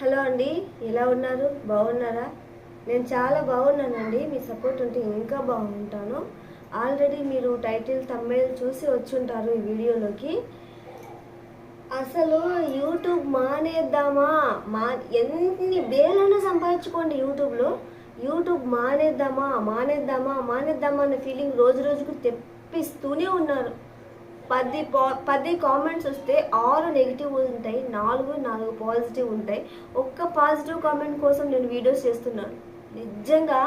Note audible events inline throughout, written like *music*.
Hello అండి ఎలా ఉన్నారు? బాగున్నారా? నేను చాలా బాగున్నానండి మీ సపోర్ట్ ఉంటే ఇంకా బాగుంటాను. ఆల్రెడీ మీరు టైటిల్ తమ్మేల్ చూసి వచ్చుంటారు ఈ వీడియోలోకి. అసలు యూట్యూబ్ మానేద్దామా? మా ఎన్ని వేలైనా సంపాదించుకోండి యూట్యూబ్లో. యూట్యూబ్ మానేద్దామా మానేద్దామా మానేద్దామా అనే ఫీలింగ్ రోజు రోజుకు తెప్పిస్తూనే ఉన్నారు. పది పా పది కామెంట్స్ వస్తే ఆరు నెగిటివ్ ఉంటాయి నాలుగు నాలుగు పాజిటివ్ ఉంటాయి. ఒక్క పాజిటివ్ కామెంట్ కోసం నేను వీడియోస్ చేస్తున్నాను. నిజంగా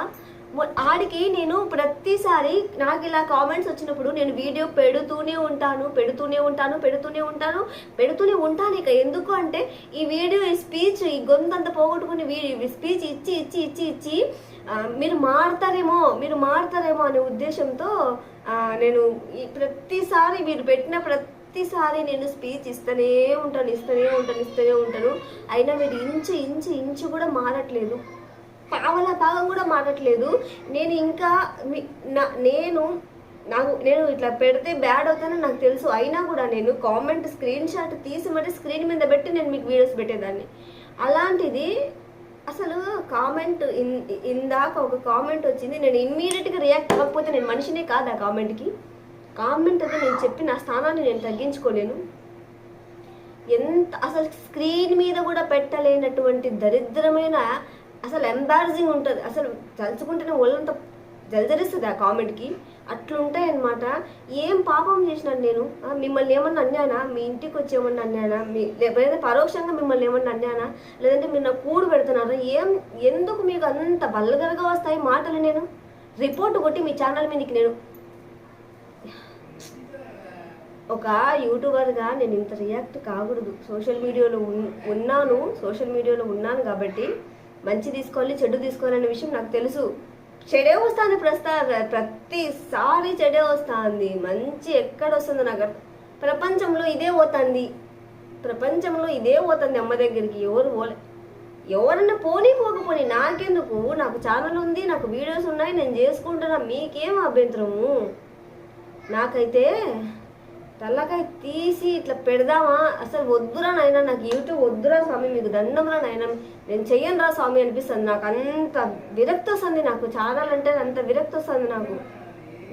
ఆడికి నేను ప్రతిసారి నాకు ఇలా కామెంట్స్ వచ్చినప్పుడు నేను వీడియో పెడుతూనే ఉంటాను పెడుతూనే ఉంటాను పెడుతూనే ఉంటాను పెడుతూనే ఉంటాను. ఇక ఎందుకు అంటే ఈ వీడియో ఈ స్పీచ్ ఈ గొంతంతా పోగొట్టుకుని వీడియో స్పీచ్ ఇచ్చి ఇచ్చి ఇచ్చి ఇచ్చి మీరు మారుతారేమో మీరు మారుతారేమో అనే ఉద్దేశంతో నేను ఈ ప్రతిసారి మీరు పెట్టిన ప్రతిసారి నేను స్పీచ్ ఇస్తూనే ఉంటాను ఇస్తూనే ఉంటాను ఇస్తూనే ఉంటాను. అయినా మీరు ఇంచు ఇంచు ఇంచు కూడా మారట్లేదు. పావల భాగం కూడా మారట్లేదు. నేను ఇంకా మీ- నా- నేను నాకు నేను ఇట్లా పెడితే బ్యాడ్ అవుతానని నాకు తెలుసు. అయినా కూడా నేను కామెంట్ స్క్రీన్ షాట్ తీసి మరి స్క్రీన్ మీద పెట్టి నేను మీకు వీడియోస్ పెట్టేదాన్ని. అలాంటిది అసలు కామెంట్ ఇన్ ఇందాక ఒక కామెంట్ వచ్చింది. నేను ఇమ్మీడియట్గా రియాక్ట్ అవ్వకపోతే నేను మనిషినే కాదు ఆ కామెంట్కి కామెంట్ అయితే నేను చెప్పి నా స్థానాన్ని నేను తగ్గించుకోలేను. ఎంత అసలు స్క్రీన్ మీద కూడా పెట్టలేనటువంటి దరిద్రమైన అసలు ఎంబారసింగ్ ఉంటుంది. అసలు తలుచుకుంటేనే ఒళ్ళంతా జలజరిస్తుంది ఆ కామెంట్కి అట్లుంటాయి అనమాట ఏం పాపం చేసినాను నేను? మిమ్మల్ని ఏమన్నా అన్నానా? మీ ఇంటికి వచ్చి ఏమన్నా అన్నానా? మీ లేకపోతే పరోక్షంగా మిమ్మల్ని ఏమన్నా అన్నానా? లేదంటే మీరు నాకు కూడు పెడుతున్నారా? ఏం ఎందుకు మీకు అంత బల్లగరగా వస్తాయి మాటలు నేను? రిపోర్ట్ కొట్టి మీ ఛానల్ మీదకి నేను. ఒక యూట్యూబర్గా నేను ఇంత రియాక్ట్ కాకూడదు. సోషల్ మీడియాలో ఉన్- ఉన్నాను. సోషల్ మీడియాలో ఉన్నాను కాబట్టి మంచి తీసుకోవాలి చెడు తీసుకోవాలనే విషయం నాకు తెలుసు. చెడే వస్తుంది ప్రస్తా ప్రతిసారి చెడే వస్తుంది. మంచి ఎక్కడ వస్తుందో నాకు ప్రపంచంలో ఇదే పోతుంది. ప్రపంచంలో ఇదే పోతుంది అమ్మ దగ్గరికి. ఎవరు పోలే. ఎవరన్నా పోనీ పోకపోని నాకెందుకు? నాకు ఛానల్ ఉంది నాకు వీడియోస్ ఉన్నాయి నేను చేసుకుంటున్నా. మీకేం అభ్యంతరము? నాకైతే తెల్లకాయ తీసి ఇట్లా పెడదామా? అసలు వద్దురా నాయన నాకు యూట్యూబ్ వద్దురా స్వామి మీకు దండంరా నాయన. నేను చెయ్యను రా స్వామి అనిపిస్తుంది నాకు. అంత విరక్తి వస్తుంది నాకు. ఛానల్ అంటే అంత విరక్తి వస్తుంది నాకు.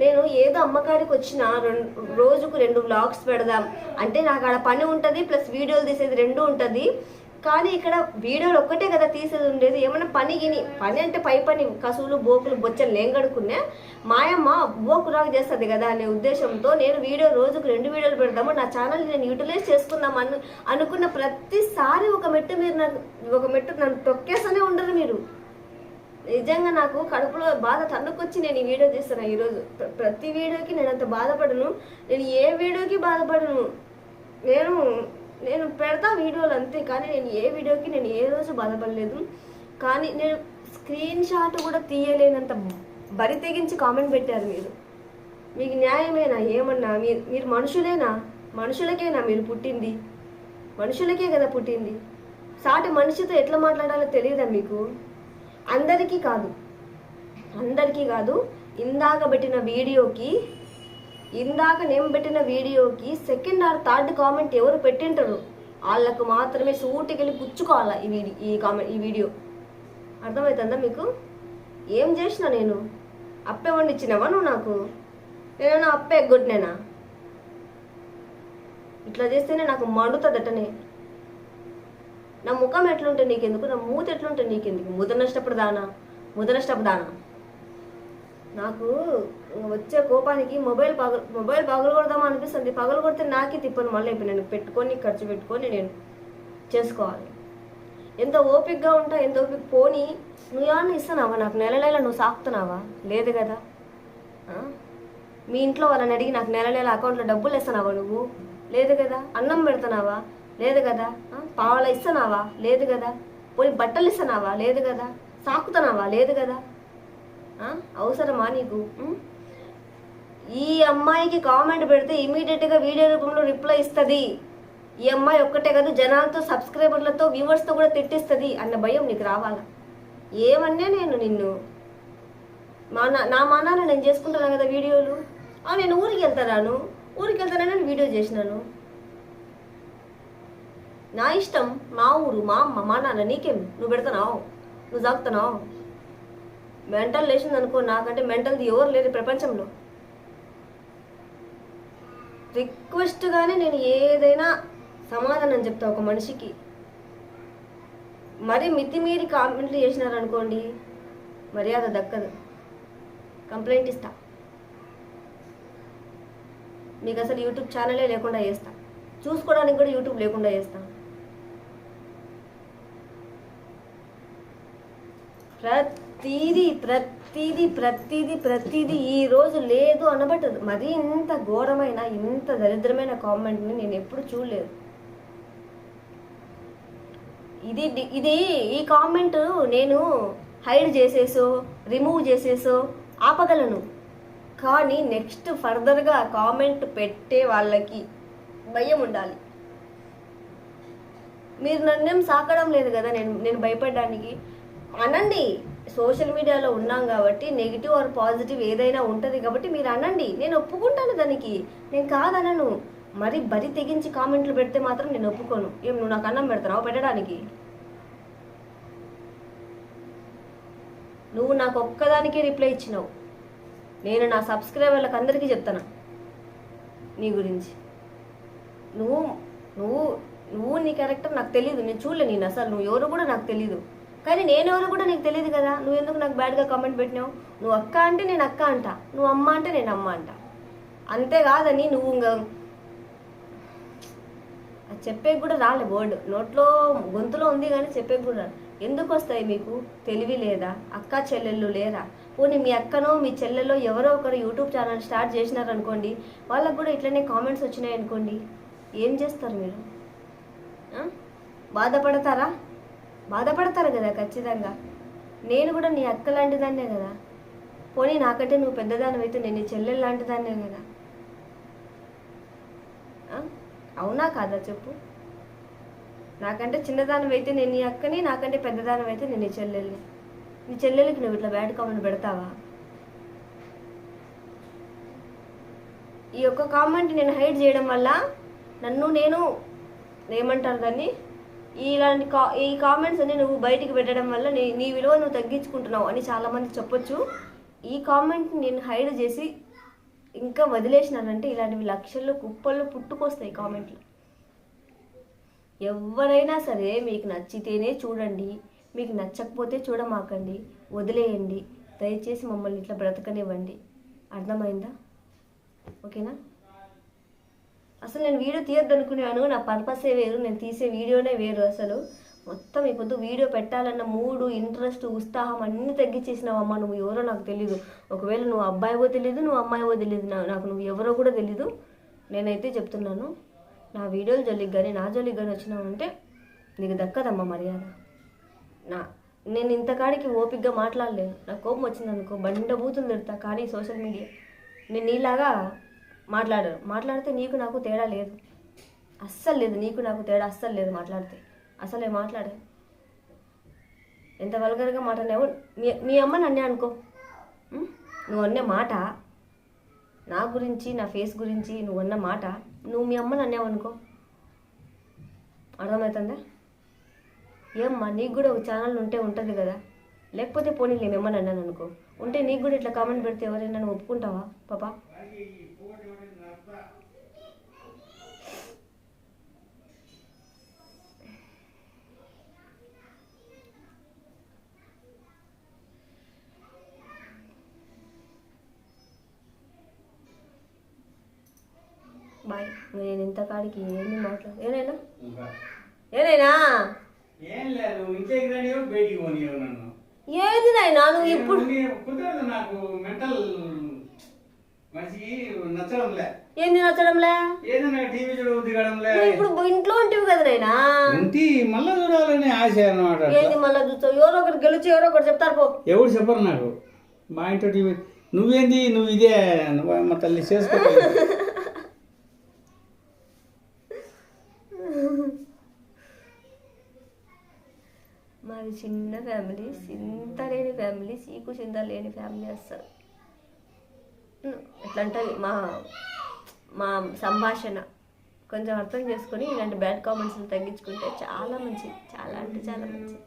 నేను ఏదో అమ్మకాడికి వచ్చిన రెండు రోజుకు రెండు బ్లాగ్స్ పెడదాం. అంటే నాకు ఆడ పని ఉంటుంది ప్లస్ వీడియోలు తీసేది రెండు ఉంటుంది. కానీ ఇక్కడ వీడియోలు ఒక్కటే కదా తీసేది ఉండేది. ఏమైనా పని గిని పని అంటే పై పని కసువులు బోకులు బొచ్చలు నేను కడుక్కునే మాయమ్మ బోకురాకు చేస్తుంది కదా అనే ఉద్దేశంతో నేను వీడియో రోజుకు రెండు వీడియోలు పెడతాము నా ఛానల్ నేను యూటిలైజ్ చేసుకుందాం అను అనుకున్న ప్రతిసారి ఒక మెట్టు మీరు నన్ను ఒక మెట్టు నన్ను తొక్కేస్తూనే ఉండరు మీరు. నిజంగా నాకు కడుపులో బాధ తన్నుకొచ్చి నేను ఈ వీడియో చేస్తాను ఈరోజు. ప్రతి వీడియోకి నేను అంత బాధపడను. నేను ఏ వీడియోకి బాధపడను? నేను నేను పెడతా వీడియోలు అంతే కానీ నేను ఏ వీడియోకి నేను ఏ రోజు బాధపడలేదు. కానీ నేను స్క్రీన్ షాట్ కూడా తీయలేనంత బరి తెగించి కామెంట్ పెట్టారు మీరు. మీకు న్యాయమేనా ఏమన్నా? మీరు మీరు మనుషులేనా? మనుషులకేనా మీరు పుట్టింది? మనుషులకే కదా పుట్టింది? సాటి మనిషితో ఎట్లా మాట్లాడాలో తెలియదా మీకు? అందరికీ కాదు. అందరికీ కాదు. ఇందాక పెట్టిన వీడియోకి ఇందాక నేను పెట్టిన వీడియోకి సెకండ్ ఆర్ థర్డ్ కామెంట్ ఎవరు పెట్టింటారు? వాళ్ళకు మాత్రమే సూటికెళ్ళి పుచ్చుకోవాలా ఈ వీడియో ఈ కామెంట్ ఈ వీడియో? అర్థమవుతుందా మీకు? ఏం చేసిన నేను? అప్పే వండిచ్చినావా నువ్వు నాకు? నేనైనా అప్పే ఎగ్గొట్టినేనా? ఇట్లా చేస్తేనే నాకు మండుతుందటనే. నా ముఖం ఎట్లుంటే నీకెందుకు? నా మూత ఎట్లుంటే నీకెందుకు? ముద నష్టపడదానా? ముద నష్టపు దానా నాకు వచ్చే కోపానికి మొబైల్ పగ మొబైల్ పగలు కొడదామా అనిపిస్తుంది. పగలు కొడితే నాకే తిప్పను. మళ్ళీ ఇప్పుడు నేను పెట్టుకొని ఖర్చు పెట్టుకొని నేను చేసుకోవాలి. ఎంత ఓపిక్గా ఉంటా ఎంత ఓపిక పోని నువ్వు ఏమన్నా ఇస్తున్నావా? నాకు నెల నెల నువ్వు సాకుతున్నావా? లేదు కదా. మీ ఇంట్లో వాళ్ళని అడిగి నాకు నెల నెల అకౌంట్లో డబ్బులు ఇస్తున్నావా నువ్వు? లేదు కదా. అన్నం పెడుతున్నావా? లేదు కదా. ఆ? పావల ఇస్తున్నావా? లేదు కదా. పోయి బట్టలు ఇస్తున్నావా? లేదు కదా. సాకుతున్నావా? లేదు కదా. అవసరమా నీకు? ఈ అమ్మాయికి కామెంట్ పెడితే ఇమీడియట్గా వీడియో రూపంలో రిప్లై ఇస్తుంది. ఈ అమ్మాయి ఒక్కటే కాదు జనాలతో సబ్స్క్రైబర్లతో వ్యూవర్స్తో కూడా తిట్టిస్తుంది అన్న భయం నీకు రావాలా? ఏమన్నా నేను నిన్ను? మా నా- నా మానాన్ని నేను చేసుకుంటున్నాను కదా వీడియోలు? నేను ఊరికి వెళ్తాను ఊరికి వెళ్తానని వీడియో చేసినాను. నా ఇష్టం మా ఊరు మా అమ్మ మా నాన్న నీకేం? నువ్వు పెడతానావు? నువ్వు సాగుతున్నావు మెంటల్ లేచింది అనుకో నాకంటే మెంటల్ది ఎవరు లేరు ప్రపంచంలో. రిక్వెస్ట్గానే నేను ఏదైనా సమాధానం చెప్తా ఒక మనిషికి. మరి మితిమీరి కామెంట్లు చేసినారనుకోండి మర్యాద దక్కదు. కంప్లైంట్ ఇస్తా. మీకు అసలు యూట్యూబ్ ఛానలే లేకుండా చేస్తా. చూసుకోవడానికి కూడా యూట్యూబ్ లేకుండా చేస్తా. ప్రతిదీ ప్రతిదీ ప్రతిదీ ప్రతిదీ ఈ రోజు లేదు అనబట్టదు మరీ ఇంత ఘోరమైన ఇంత దరిద్రమైన కామెంట్ని నేను ఎప్పుడు చూడలేదు. ఇది ఇది ఈ కామెంట్ నేను హైడ్ చేసేసో రిమూవ్ చేసేసో ఆపగలను. కానీ నెక్స్ట్ ఫర్దర్గా కామెంట్ పెట్టే వాళ్ళకి భయం ఉండాలి. మీరు నన్నేం సాకడం లేదు కదా నేను నేను భయపడడానికి. అనండి సోషల్ మీడియాలో ఉన్నాం కాబట్టి నెగిటివ్ ఆర్ పాజిటివ్ ఏదైనా ఉంటుంది కాబట్టి మీరు అనండి. నేను ఒప్పుకుంటాను దానికి. నేను కాదనను. మరి బరి తెగించి కామెంట్లు పెడితే మాత్రం నేను ఒప్పుకోను. ఏం నువ్వు నాకు అన్నం పెడతావు పెట్టడానికి? నువ్వు నాకు ఒక్కదానికే రిప్లై ఇచ్చినావు. నేను నా సబ్స్క్రైబర్లకు అందరికీ చెప్తాను నీ గురించి. నువ్వు నువ్వు నువ్వు నీ క్యారెక్టర్ నాకు తెలియదు నేను చూడలే నేను అసలు. నువ్వు ఎవరు కూడా నాకు తెలియదు కానీ నేను ఎవరు కూడా నీకు తెలియదు కదా. నువ్వు ఎందుకు నాకు బ్యాడ్గా కామెంట్ పెట్టినావు? నువ్వు అక్క అంటే నేను అక్క అంట. నువ్వు అమ్మ అంటే నేను అమ్మ అంట. అంతేకాదని నువ్వు ఇంకా చెప్పేకి చెప్పే కూడా రాలే వర్డ్ నోట్లో గొంతులో ఉంది కానీ చెప్పే కూడా ఎందుకు వస్తాయి మీకు? తెలివి లేదా? అక్క చెల్లెళ్ళు లేరా? పోనీ మీ అక్కనో మీ చెల్లెలో ఎవరో ఒకరు యూట్యూబ్ ఛానల్ స్టార్ట్ చేసినారనుకోండి వాళ్ళకు కూడా ఇట్లనే కామెంట్స్ వచ్చినాయి అనుకోండి ఏం చేస్తారు మీరు? బాధపడతారా? బాధపడతారు కదా ఖచ్చితంగా. నేను కూడా నీ అక్క లాంటిదాన్నే కదా. పోనీ నాకంటే నువ్వు పెద్దదాని అయితే నేను నీ చెల్లెలు లాంటిదాన్నే కదా. అవునా కాదా చెప్పు? నాకంటే చిన్నదానం అయితే నేను నీ అక్కని నాకంటే పెద్దదానం అయితే నేను నీ చెల్లెల్ని. నీ చెల్లెలకి నువ్వు ఇట్లా బ్యాడ్ కామెంట్ పెడతావా? ఈ యొక్క కామెంట్ నేను హైడ్ చేయడం వల్ల నన్ను నేను ఏమంటారు దాన్ని? ఇలాంటి కా ఈ కామెంట్స్ అన్ని నువ్వు బయటికి పెట్టడం వల్ల నీ నీ విలువ నువ్వు తగ్గించుకుంటున్నావు అని చాలామంది చెప్పొచ్చు. ఈ కామెంట్ నేను హైడ్ చేసి ఇంకా వదిలేసినానంటే ఇలాంటివి లక్షల్లో కుప్పల్లో పుట్టుకొస్తాయి కామెంట్లు ఎవరైనా సరే మీకు నచ్చితేనే చూడండి మీకు నచ్చకపోతే చూడమాకండి వదిలేయండి. దయచేసి మమ్మల్ని ఇట్లా బ్రతకనివ్వండి. అర్థమైందా? ఓకేనా? అసలు నేను వీడియో తీయొద్దు అనుకున్నాను నా పర్పసే వేరు నేను తీసే వీడియోనే వేరు అసలు. మొత్తం ఈ పొద్దు వీడియో పెట్టాలన్న మూడు ఇంట్రెస్ట్ ఉత్సాహం అన్నీ తగ్గించేసినావమ్మ నువ్వు ఎవరో నాకు తెలియదు ఒకవేళ నువ్వు అబ్బాయివో తెలియదు నువ్వు అమ్మాయివో తెలీదు. నాకు నువ్వు ఎవరో కూడా తెలీదు. నేనైతే చెప్తున్నాను నా వీడియోలు జోలికి కానీ నా జోలికి కానీ వచ్చినావంటే నీకు దక్కదమ్మా మర్యాద. నా నేను ఇంతకాడికి ఓపిక్గా మాట్లాడలేను నా కోపం వచ్చింది అనుకో బండ బూతులు తిడతా కానీ సోషల్ మీడియా. నేను నీలాగా మాట్లాడారు. మాట్లాడితే నీకు నాకు తేడా లేదు. అస్సలు లేదు. నీకు నాకు తేడా అస్సలు లేదు మాట్లాడితే. అసలే మాట్లాడే ఎంత వల్గర్గా మాట్లాడినావు మీ మీ అమ్మ నన్నే అనుకో. నువ్వు అన్న మాట నా గురించి నా ఫేస్ గురించి నువ్వు అన్న మాట నువ్వు మీ అమ్మ నన్నేవు అనుకో. అర్థమవుతుందా? ఏమ్మా నీకు కూడా ఒక ఛానల్ ఉంటే ఉంటుంది కదా. లేకపోతే పోనీ మేమని అన్నాను అనుకో. ఉంటే నీకు కూడా ఇట్లా కామెంట్ పెడితే ఎవరైనా నువ్వు ఒప్పుకుంటావా పాపా? బాయ్. నేను ఇంత కాడికి ఏమి మాట్లాడు ఏనైనా? ఏనైనా? ఏది నాయనా? నువ్వు ఇప్పుడు నేను నాకు మెంటల్ ఏంది నచ్చడంలే? ఇప్పుడు ఇంట్లో ఉంటివి కదా నాయనా? ఉంటి మళ్ళా చూడాలని ఆశ అనమాట ఏంది మళ్ళీ చూస్తావు? ఎవరో ఒకరు గెలిచి ఎవరో ఒకరు చెప్తారు పో. ఎవరు చెప్పరు నాకు? మా ఇంట్లో టీవీ నువ్వేంది? నువ్వు ఇదే మా తల్లి చేసుకో *laughs* మాది చిన్న ఫ్యామిలీ చింత లేని ఫ్యామిలీ సీకు చింత లేని ఫ్యామిలీ ఉమ్, ఎట్లా ఉంటుంది మా మా సంభాషణ కొంచెం అర్థం చేసుకొని ఇలాంటి బ్యాడ్ కామెంట్స్ తగ్గించుకుంటే చాలా మంచిది. చాలా అంటే చాలా మంచిది.